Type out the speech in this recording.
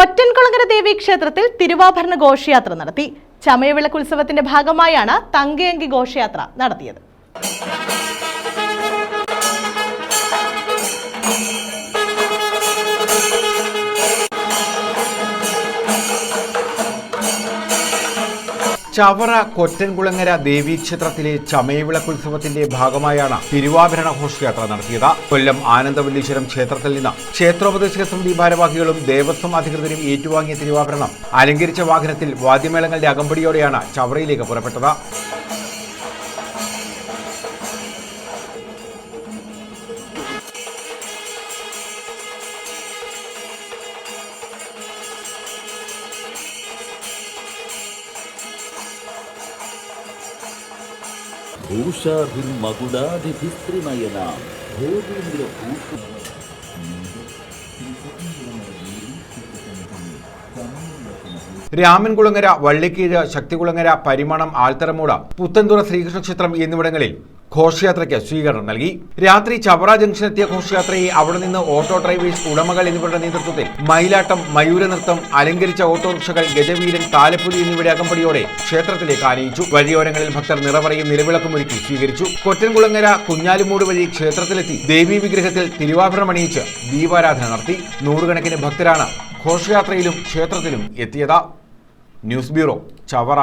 കൊറ്റൻകുളങ്ങര ദേവി ക്ഷേത്രത്തിൽ തിരുവാഭരണ ഘോഷയാത്ര നടത്തി. ചമയവിളക്ക് ഉത്സവത്തിന്റെ ഭാഗമായാണ് തങ്കയങ്കി ഘോഷയാത്ര നടത്തിയത്. ചവറ കൊറ്റൻകുളങ്ങര ദേവീക്ഷേത്രത്തിലെ ചമയവിളക്കുത്സവത്തിന്റെ ഭാഗമായാണ് തിരുവാഭരണ ഘോഷയാത്ര നടത്തിയത്. കൊല്ലം ആനന്ദവല്ലീശ്വരം ക്ഷേത്രത്തിൽ നിന്ന് ക്ഷേത്രോപദേശക സമിതി ഭാരവാഹികളും ദേവസ്വം അധികൃതരും ഏറ്റുവാങ്ങിയ തിരുവാഭരണം. അലങ്കരിച്ച വാഹനത്തിൽ വാദ്യമേളങ്ങളുടെ അകമ്പടിയോടെയാണ് ചവറയിലേക്ക് പുറപ്പെട്ടത്. ഭൂഷാഭിർമകുടാധിഭിസ്ത്രിനയനാം ഭോഗീന്ദ്രഭൂഷ രാമൻകുളങ്ങര വള്ളിക്കീഴ് ശക്തികുളങ്ങര പരിമണം ആൽത്തറമൂട പുത്തൻതുറ ശ്രീകൃഷ്ണ ക്ഷേത്രം എന്നിവിടങ്ങളിൽ ഘോഷയാത്രയ്ക്ക് സ്വീകരണം നൽകി. രാത്രി ചവറ ജംഗ്ഷൻ ജംഗ്ഷനെത്തിയ ഘോഷയാത്രയെ അവിടെ നിന്ന് ഓട്ടോ ഡ്രൈവേഴ്സ് ഉടമകൾ എന്നിവരുടെ നേതൃത്വത്തിൽ മയിലാട്ടം മയൂര നൃത്തം അലങ്കരിച്ച ഓട്ടോറിക്ഷകൾ ഗജവീരൻ താലപ്പൊലി എന്നിവയുടെ അകമ്പടിയോടെ ക്ഷേത്രത്തിലേക്ക് ആനയിച്ചു. വഴിയോരങ്ങളിൽ ഭക്തർ നിറവറയും നിലവിളക്കും ഒരുക്കി സ്വീകരിച്ചു. കൊറ്റൻകുളങ്ങര കുഞ്ഞാലുമൂട് വഴി ക്ഷേത്രത്തിലെത്തി ദേവീ വിഗ്രഹത്തിൽ തിരുവാഭരണം അണിയിച്ച് ദീപാരാധന നടത്തി. നൂറുകണക്കിന് ഭക്തരാണ് ഘോഷയാത്രയിലും ക്ഷേത്രത്തിലും എത്തിയത്. News bureau Chavara.